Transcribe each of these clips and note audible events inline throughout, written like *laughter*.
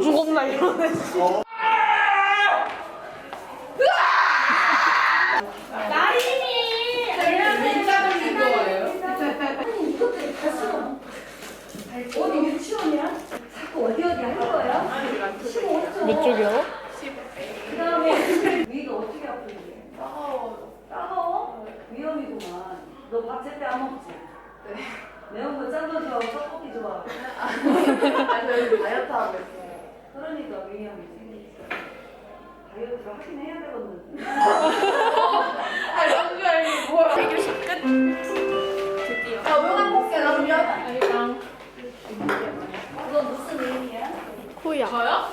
겁나 이러네. 어디 유치원이야? 자꾸 어디 어디 할 거야? 15초. 몇 쪽이요? 그 다음에 위가 어떻게 아프는데? 따가워. 따가워? 위험이구만. 너 밥 제때 안 먹지? 네. 매운 거 짠거 좋아하고 떡볶이 좋아하고. 아니 다이어트 하고 있어요. 그러니까 위험이지. 다이어트를 하긴 해야 되거든. 아니 남자 이게 뭐야? 끝. 드디어. 아 왜안 먹게 나 미안. 너 무슨 의미야? 코야. 저요?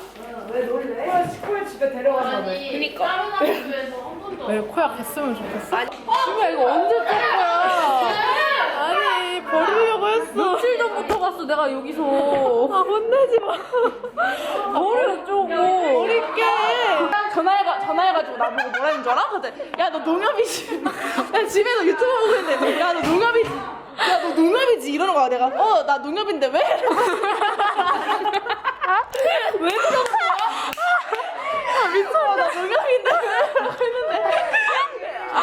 왜 놀래? 스쿨 집에 데려간다며. 그니까. 그니까. 다른 학교에서 한 번도. 왜 코야 갔으면 좋겠어? 심야 이거 언제 짠 거야? 아니 버리려고 했어. 며칠 전부터 갔어 내가 여기서. 아 혼내지 마. *laughs* 버려 쪼고. 버릴게. 전화해가 전화해가지고 나보고 뭐라 했는 줄 알아? 근데 야너 농협이지. 야 집에서 유튜브 보고 있는데 야너 농협이지. 야 너 농협이지 이러는 거야 내가. 어 나 농협인데 왜? *laughs* 왜 그러는 거야? 아 미쳐봐 나 농협인데 왜? 했는데. 아,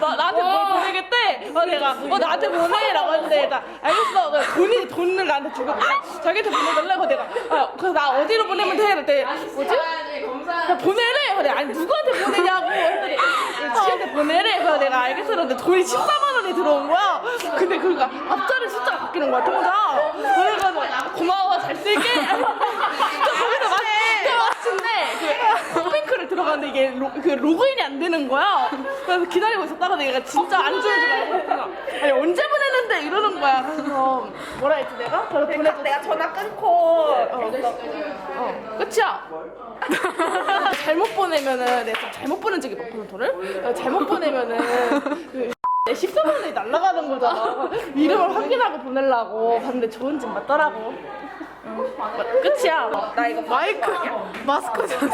뭐, 나, 나한테? 어, 내가, 어, 나한테 보내 라고 했는데, 나, 알겠어. 그 돈이, 돈을 나한테 주고, 자기한테 보내달라고 내가, 아, 그래서 나 어디로 보내면 돼? 그랬더니, 뭐지? 야, 보내래! 그래, 아니, 누구한테 보내냐고 했더니, 지한테 보내래! 그래서 내가 알겠어. 그랬는데 돈이 14만원이 들어온 거야. 근데 그러니까 앞자리 숫자가 바뀌는 거야, 통장. 그래가지고, 고마워, 잘 쓸게. *laughs* 진짜 거기서 막, 진짜 마침내, 그, 홈뱅크를 들어가는데 이게 로, 그 로그인이 안 되는 거야. 그래서 기다리고 있었다가 내가 진짜 안 주는 줄 알고. 아니, 언제 보내는데? 이러는 거야. 그래서, 뭐라 했지, 내가? 그래서 보내고. 내가 전화 끊고. 어, 어, 끝이야. *laughs* 잘못 보내면은 내가 좀 잘못 보낸 적이 많거든 돈을 어, 잘못 보내면은 그 *laughs* 내 14만 원이 날라가는 거잖아 이름을 확인하고 보내려고 봤는데 좋은 집 맞더라고 끝이야. 나 이거 마이크. 마스크 줬어.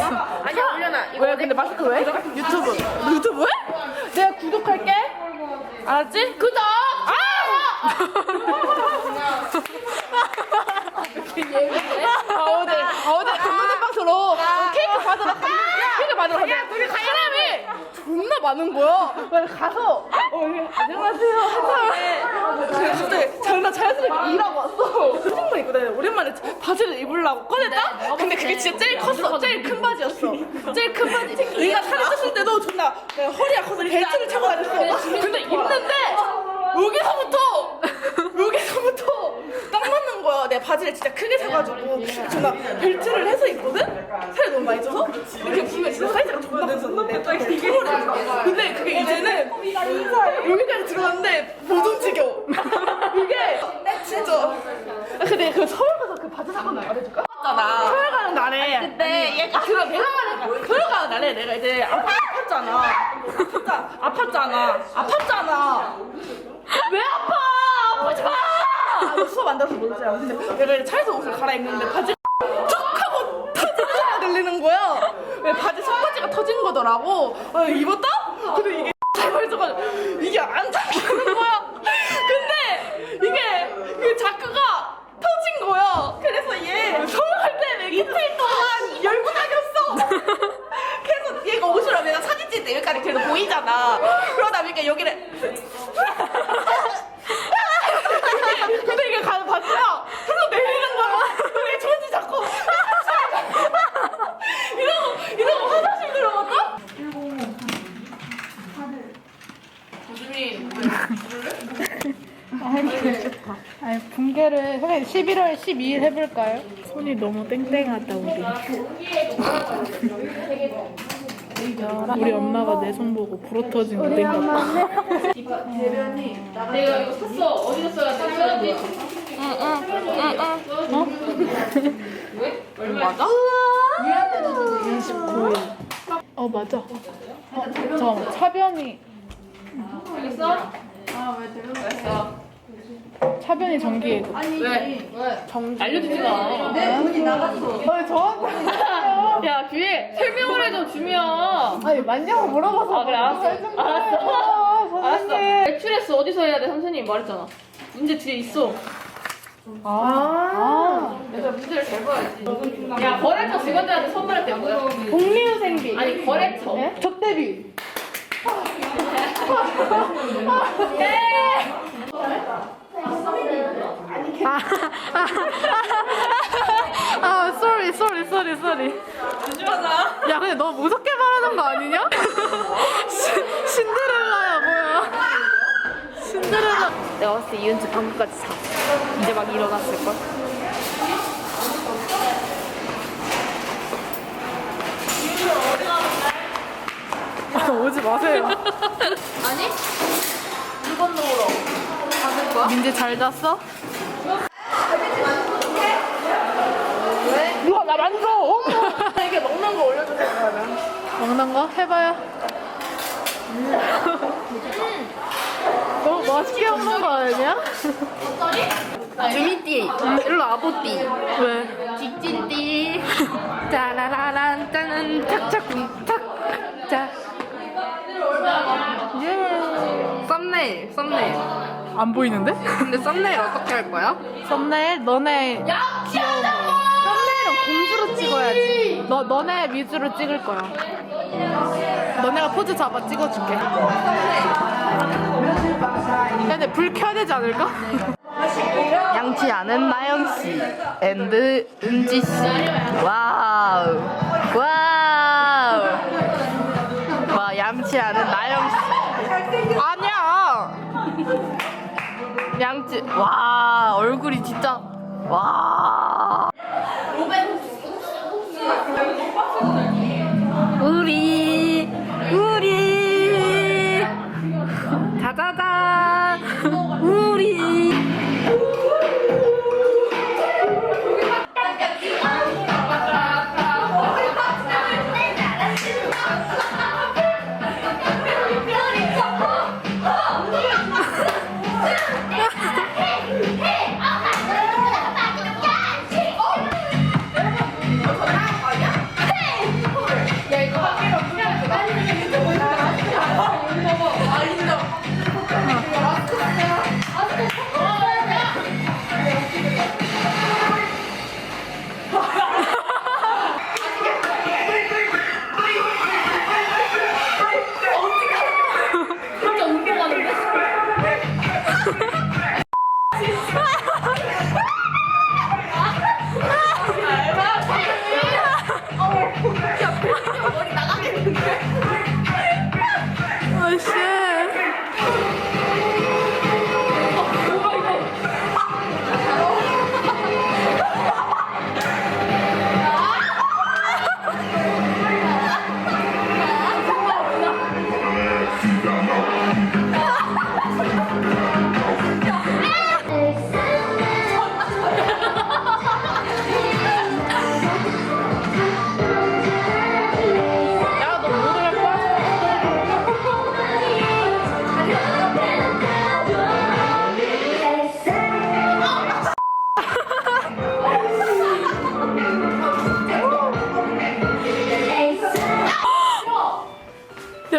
아니야 올려놔. 이거 왜? 근데 마스크 왜? 유튜브. 유튜브에? 내가 구독할게. 알았지? 구독! 아! 어제 아, 어제 감독님 방송으로 케이크 받으러 가. 케이크 받으러 갔는데 사람이 존나 많은 거야. 그래서 가서 어 이게 안녕하세요 한다음에 갑자기 장난 자연스럽게 일하고 왔어. 수정만 입고 다녀. 오랜만에 바지를 입으려고 꺼냈다. 근데 그게 진짜 제일 컸어. 제일 큰 바지였어. 제일 큰 바지. 네가 살이 쪘을 때도 존나 내가 허리가 커서 벨트를 차고 다녔어. 근데 입는데 여기서부터. 내가 바지를 진짜 크게 사가지고 존나 벨트를 해서 입거든? 살이 너무 많이 쪄서? 이렇게 보면 진짜 사이즈가 존나 컸었는데 근데 그게 이제는 여기까지 들어갔는데 못 움직여. 이게 진짜. 아, 근데 그 서울 가서 그 바지 사건 말해줄까? 맞잖아. 서울 가는 날에 근데 얘가 들어 내가 말해 서울 가는 날에 내가 이제 아팠잖아 아팠잖아. 아팠잖아. 아팠잖아. 왜 아파? 아프지 마 아, 너 수업 안 들어서 모르지 근데 내가 차에서 옷을 갈아입는데 바지 쭉 하고 터지는 소리가 들리는 거야. 왜 바지 속바지가 터진 거더라고. 어, 입었다? 근데 이게 *laughs* 잘 벌써가지고 이게 안 잡히는 거야. 근데 이게 그 자크가 터진 거야. 그래서 얘 서울 갈때 이틀 동안 열고 다녔어? 그래서 얘가 옷을 내가 사진 찍을 때 여기까지 그래도 보이잖아. 그러다 보니까 여기를 근데 이게 가는 바지가 흘러 내리는 거야. 왜 저지 자꾸 이러고 이러고 화장실 들어갔다? 아니 붕괴를 선생님 11월 12일 해볼까요? 손이 너무 땡땡하다 우리 우리 엄마가 내 손 보고 불어터진 거 땡겼다 내가 이거 샀어. 어디서 써야 돼? 맞아? 29일 어 맞아 어, 잠깐만 차변이 알겠어? 차변이 정기예고 왜? 왜? 알려주지 마. 내 돈이 나갔어. 아니 저한테 야 규희 설명을 해줘 주면. 아니 맞냐고 물어봐서 아 그래 알았어. 알았어. 알았어. 배출했어 어디서 해야 돼 선생님이 말했잖아. 문제 뒤에 있어. 아, 내가 문제를 잘 봐야지. 야 거래처 직원들한테 선물할 때 뭐야? 복리후생비 아니 거래처. 네? 접대비 아, sorry, sorry, sorry, sorry. 조심하자. 야, 근데 너 무섭게 말하는 거 아니냐? 신- 신데렐라야, 뭐야. 신데렐라. 내가 봤을 때 이은주 방금까지 자. 이제 막 일어났을걸? 아, 오지 마세요. 아니? 거야? 민지 잘 잤어? 누가 나 만져 *laughs* 이게 먹는 거 올려주세요 그러면 먹는 거? 해봐요. 너무 맛있게 먹는 거 아니야? 주미띠 일로 아보띠 왜? 직진띠 *laughs* 짜라라란 짜는 착착쿵 착자 예 썸네일 썸네일 안 보이는데? 근데 썸네일 어떻게 할 거야? 썸네일 너네 썸네일은 공주로 찍어야지 너 너네 위주로 찍을 거야. 너네가 포즈 잡아 찍어줄게. 근데 불 켜야 되지 않을까? *laughs* 양치 않은 나영 씨 앤드 은지 씨 와우 와우 와 양치 않은 나영 씨 아니야 양치. 와 얼굴이 진짜. 와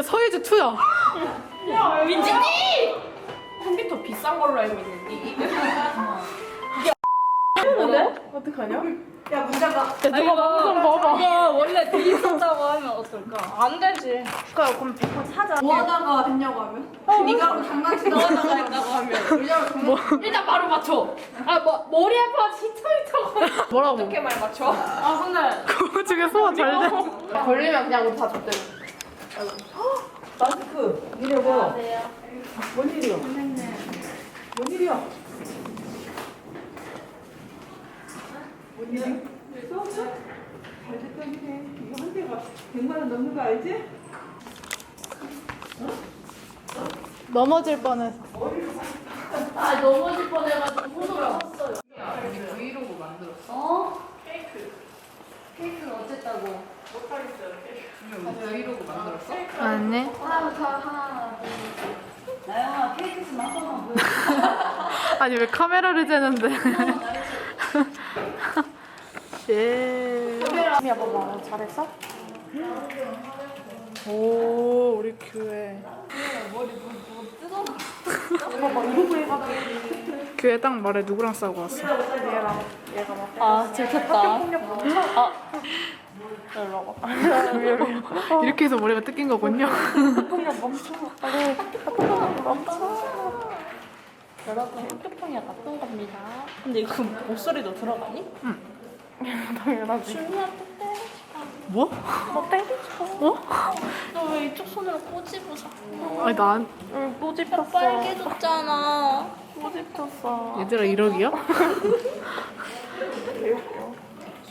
야 서예주 투야. 컴퓨터 비싼 걸로 알고 있는데. 야 누가 방송 봐봐. 이거 원래 비 있었다고 하면 어떨까? 안 되지 그러니까 그럼 100% 사자. 뭐 하다가 했냐고 하면? 네가 장난치다 하다가 했다고 하면? 일단 바로 맞춰. 아, 뭐, 머리 아파 진짜 미쳐. 뭐라고? 어떻게 말 맞춰? 아, 근데. 그거 중에 소화 잘 돼. 걸리면 그냥 다 줬대 마스크 이려고. 뭔 일이야? 뭔 일이야? 뭔 일이야? 잘 됐던 게 이거 한 대가 100만 원 넘는 거 알지? 넘어질 뻔해서. 아, 넘어질 뻔해가지고 손으로 섰어요. 브이로그 만들었어 어? 케이크. 케이크는 어쨌다고? 브이로그 만들었어? 아니. 하나부터 하나, 둘, 셋. 나영아, 케이크 좀한 번만 보여줘. 아니 왜 카메라를 재는데? 예. 미야 봐봐 잘했어? 오 우리 교회. 봐봐 이러고 해가지고 교회 딱 말해 누구랑 싸우고 왔어? 얘랑 얘가 막아 들켰다. 아. 와봐. *laughs* 이렇게 해서 머리가 뜯긴 거군요. 폭력 멈춰 폭력 멈춰 여러분 학교폭력 나쁜 겁니다. 근데 이거 목소리도 들어가니? *laughs* 당연하지 준이한테 때리지 뭐? 너 때리죠 어? 너왜 이쪽 손으로 꼬집어 자꾸? 아니 난 응, 또 집혔어 빨개졌잖아. 또 집혔어 얘들아 이러기야? *laughs* 개웃겨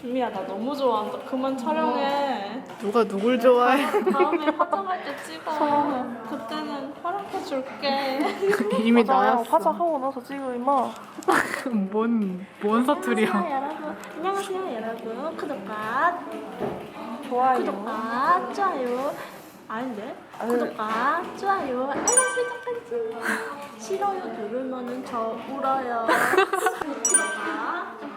준미야 나 너무 좋아한다. 그만 촬영해. 누가 누굴 좋아해? 다음에 화장할 때 찍어. 그때는 허락해 줄게. 이미 맞아 나왔어. 화장하고 나서 찍어 임마 *laughs* 뭔, 뭔 사투리야. 여러분. 안녕하세요 여러분. 구독과 좋아요 구독과 좋아요. 아닌데? 구독과 좋아요 알림 설정까지 싫어요 누르면은 저 울어요 *laughs* 구독과